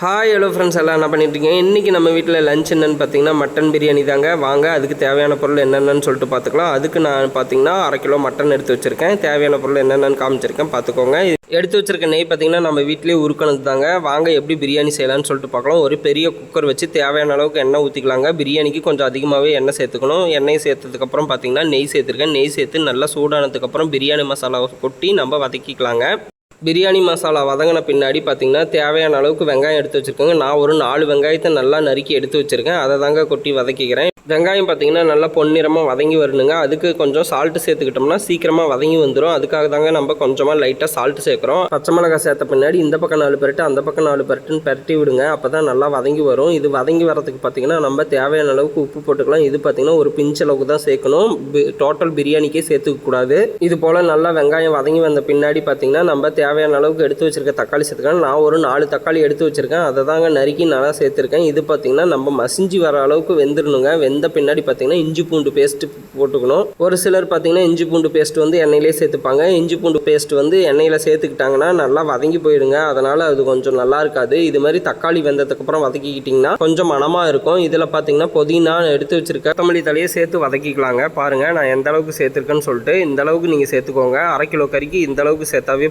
Hi hello friends எல்லாம் என்ன பண்ணிட்டுருக்கீங்க? இன்றைக்கி நம்ம வீட்டில் லஞ்ச் என்னென்னு பார்த்தீங்கன்னா மட்டன் பிரியாணி தாங்க. வாங்க அதுக்கு தேவையான பொருள் என்னென்னு சொல்லிட்டு பார்த்துக்கலாம் அதுக்கு நான் பார்த்தீங்கன்னா அரை கிலோ மட்டன் எடுத்து வச்சுருக்கேன். தேவையான பொருள் என்னென்னு காமிச்சிருக்கேன். பார்த்துக்கோங்க எடுத்து வச்சுருக்க நெய் பார்த்தீங்கன்னா நம்ம வீட்டிலேயே உருக்கணது தாங்க. வாங்க எப்படி பிரியாணி செய்யலாம்னு சொல்லிட்டு பார்க்கலாம் ஒரு பெரிய குக்கர் வச்சு தேவையான அளவுக்கு எண்ணெய் ஊற்றிக்கலாங்க பிரியாணிக்கு கொஞ்சம் அதிகமாகவே எண்ணெய் சேர்த்துக்கணும். எண்ணெய் சேர்த்ததுக்கப்புறம் பார்த்தீங்கன்னா நெய் சேர்த்துருக்கேன். நெய் சேர்த்து நல்லா சூடானதுக்கப்புறம் பிரியாணி மசாலா கொட்டி நம்ம வதக்கிக்கலாங்க. பிரியாணி மசாலா வதங்கின பின்னாடி பார்த்திங்கன்னா தேவையான அளவுக்கு வெங்காயம் எடுத்து வச்சுருக்கோங்க. நான் ஒரு நாலு வெங்காயத்தை நல்லா நறுக்கி எடுத்து வச்சுருக்கேன். அதை தாங்க கொட்டி வதக்கிக்கிறேன். வெங்காயம் பார்த்தீங்கன்னா நல்லா பொன்னிறமாக வதங்கி வரணுங்க. அதுக்கு கொஞ்சம் சால்ட்டு சேர்த்துக்கிட்டோம்னா சீக்கிரமாக வதங்கி வந்துடும் அதுக்காக தாங்க நம்ம கொஞ்சமாக லைட்டாக சால்ட்டு சேர்க்குறோம். பச்சை மிளகாய் சேர்த்த பின்னாடி இந்த பக்கம் நாலு பெருட்டு அந்த பக்கம் நாலு பெருட்டுன்னு பரட்டி விடுங்க. அப்போ தான் நல்லா வதங்கி வரும். இது வதங்கி வரதுக்கு பார்த்தீங்கன்னா நம்ம தேவையான அளவுக்கு உப்பு போட்டுக்கலாம். இது பார்த்தீங்கன்னா ஒரு பிஞ்ச் அளவுக்கு தான் சேர்க்கணும். டோட்டல் பிரியாணிக்கே சேர்த்துக்க கூடாது. இது போல் நல்லா வெங்காயம் வதங்கி வந்த பின்னாடி பார்த்திங்கன்னா நம்ம தேவையான அளவுக்கு எடுத்து வச்சுருக்க தக்காளி சேர்த்துக்கலாம். நான் ஒரு நாலு தக்காளி எடுத்து வச்சுருக்கேன். அதை தாங்க நறுக்கி நல்லா சேர்த்துருக்கேன். இது பார்த்தீங்கன்னா நம்ம மசிஞ்சு வர அளவுக்கு வெந்துடணுங்க வெந்த பின்னாடி பார்த்தீங்கன்னா இஞ்சி பூண்டு பேஸ்ட் போட்டுக்கணும். ஒரு சிலர் பார்த்தீங்கன்னா இஞ்சி பூண்டு பேஸ்ட் வந்து எண்ணெயிலே சேர்த்துப்பாங்க. இஞ்சி பூண்டு பேஸ்ட் வந்து எண்ணெயில் சேர்த்துக்கிட்டாங்கன்னா நல்லா வதங்கி போயிடுங்க. அதனால் அது கொஞ்சம் நல்லா இருக்காது. இது மாதிரி தக்காளி வெந்ததுக்கப்புறம் வதக்கிக்கிட்டிங்கன்னா கொஞ்சம் மனமாக இருக்கும். இதில் பார்த்தீங்கன்னா புதினா எடுத்து வச்சுருக்கேன் கொத்தமல்லி தலையை சேர்த்து வதக்கிக்கலாங்க. பாருங்கள் நான் எந்த அளவுக்கு சேர்த்துருக்கேன்னு சொல்லிட்டு இந்த அளவுக்கு நீங்கள் சேர்த்துக்கோங்க. அரை கிலோ கறிக்கு இந்த அளவுக்கு சேர்த்தாவே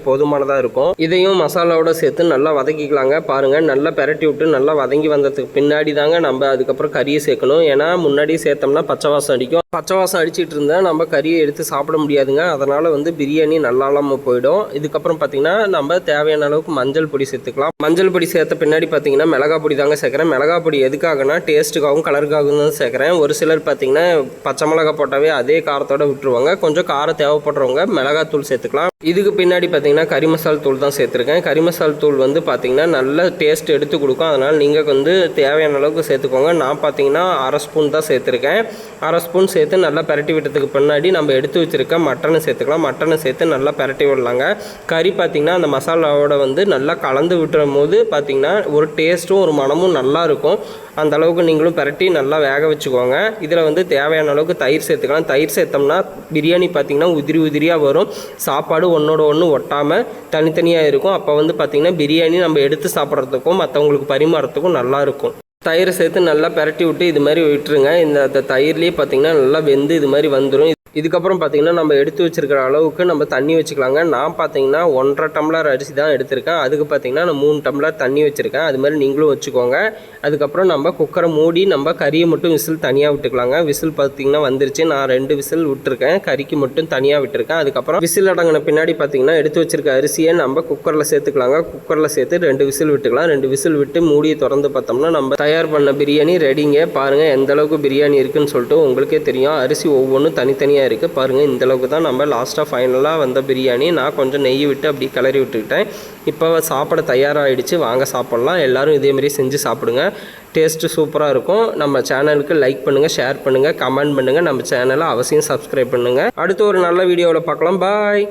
தான் இருக்கும். இதையும் மசாலாவோட சேர்த்து நல்லா வதக்கிக்கலாங்க. பாருங்கள் நல்லா பெரட்டி விட்டு நல்லா வதங்கி வந்ததுக்கு பின்னாடி தாங்க நம்ம அதுக்கப்புறம் கறியை சேர்க்கணும். ஏன்னா முன்னாடி சேர்த்தோம்னா பச்சை வாசம் அடிக்கும். பச்சை வாசம் அடிச்சிட்டு இருந்தால் நம்ம கறியை எடுத்து சாப்பிட முடியாதுங்க. அதனால் வந்து பிரியாணி நல்லா இல்லாமல் போயிடும். இதுக்கப்புறம் பார்த்தீங்கன்னா நம்ம தேவையான அளவுக்கு மஞ்சள் பொடி சேர்த்துக்கலாம். மஞ்சள் பொடி சேர்த்த பின்னாடி பார்த்தீங்கன்னா மிளகா பொடி தாங்க சேர்க்குறேன். மிளகா பொடி எதுக்காகனா டேஸ்ட்டுக்காகவும் கலருக்காகவும் தான் சேர்க்குறேன். ஒரு சிலர் பார்த்தீங்கன்னா பச்சை மிளகா போட்டாவே அதே காரத்தோட விட்டுருவாங்க. கொஞ்சம் காரம் தேவைப்படுறவங்க மிளகாத்தூள் சேர்த்துக்கலாம். இதுக்கு பின்னாடி பார்த்தீங்கன்னா கறி மசால் தூள் தான் சேர்த்துருக்கேன். கறி மசால் தூள் வந்து பார்த்தீங்கன்னா நல்ல டேஸ்ட் எடுத்து கொடுக்கும். அதனால் நீங்கள் வந்து தேவையான அளவுக்கு சேர்த்துக்கோங்க. நான் பார்த்தீங்கன்னா அரை ஸ்பூன் தான் சேர்த்துருக்கேன். அரை ஸ்பூன் சேர்த்து நல்லா பரட்டி விட்டதுக்கு பின்னாடி நம்ம எடுத்து வச்சுருக்க மட்டனை சேர்த்துக்கலாம். மட்டனை சேர்த்து நல்லா பரட்டி விடலாங்க. கறி பார்த்திங்கன்னா அந்த மசாலாவோட வந்து நல்லா கலந்து விட்டுற போது பார்த்திங்கன்னா ஒரு டேஸ்ட்டும் ஒரு மனமும் நல்லாயிருக்கும் அந்த அளவுக்கு நீங்களும் பரட்டி நல்லா வேக வச்சுக்கோங்க. இதில் வந்து தேவையான அளவுக்கு தயிர் சேர்த்துக்கலாம். தயிர் சேர்த்தோம்னா பிரியாணி பார்த்திங்கன்னா உதிரி உதிரியாக வரும். சாப்பாடு ஒன்றோட ஒன்று ஒட்டாமல் தனித்தனியாக இருக்கும். அப்போ வந்து பார்த்திங்கன்னா பிரியாணி நம்ம எடுத்து சாப்பிட்றதுக்கும் மற்றவங்களுக்கு பரிமாறத்துக்கும் நல்லாயிருக்கும் தயிரை சேர்த்து நல்லா பரட்டி விட்டு இது மாதிரி விட்டுருங்க. இந்த தயிர்லேயே பார்த்திங்கன்னா நல்லா வெந்து இது மாதிரி வந்துடும் இதுக்கப்புறம் பார்த்திங்கன்னா நம்ம எடுத்து வச்சுருக்கிற அளவுக்கு நம்ம தண்ணி வச்சுக்கலாங்க. நான் பார்த்தீங்கன்னா ஒன்றரை டம்ளர் அரிசி தான் எடுத்திருக்கேன். அதுக்கு பார்த்தீங்கன்னா நான் மூணு டம்ளர் தண்ணி வச்சுருக்கேன். அது மாதிரி நீங்களும் வச்சுக்கோங்க. அதுக்கப்புறம் நம்ம குக்கரை மூடி நம்ம கறியை மட்டும் விசில் தனியாக விட்டுக்கலாங்க. விசில் பார்த்திங்கன்னா வந்துருச்சு. நான் ரெண்டு விசில் விட்டுருக்கேன். கறிக்கு மட்டும் தனியாக விட்டுருக்கேன். அதுக்கப்புறம் விசில் அடங்கின பின்னாடி பார்த்திங்கன்னா எடுத்து வச்சுருக்க அரிசியை நம்ம குக்கரில் சேர்த்துக்கலாங்க. குக்கரில் சேர்த்து ரெண்டு விசில் விட்டுக்கலாம். ரெண்டு விசில் விட்டு மூடியை திறந்து பார்த்தோம்னா நம்ம தயார் பண்ண பிரியாணி ரெடிங்க பாருங்கள் எந்த அளவுக்கு பிரியாணி இருக்குன்னு சொல்லிட்டு உங்களுக்கே தெரியும். அரிசி ஒவ்வொன்றும் தனித்தனியாக இருக்குது பாருங்கள் இந்தளவுக்கு தான் நம்ம லாஸ்ட்டாக ஃபைனலாக வந்த பிரியாணி. நான் கொஞ்சம் நெய் விட்டு அப்படி கிளறி விட்டுக்கிட்டேன். இப்போ சாப்பிட தயாராகிடுச்சு வாங்க சாப்பிட்லாம். எல்லோரும் இதேமாரி செஞ்சு சாப்பிடுங்க. டேஸ்ட்டு சூப்பராக இருக்கும். நம்ம சேனலுக்கு லைக் பண்ணுங்கள் ஷேர் பண்ணுங்கள் கமெண்ட் பண்ணுங்கள் நம்ம சேனலை அவசியம் சப்ஸ்கிரைப் பண்ணுங்கள் அடுத்து ஒரு நல்ல வீடியோவில் பார்க்கலாம். பாய்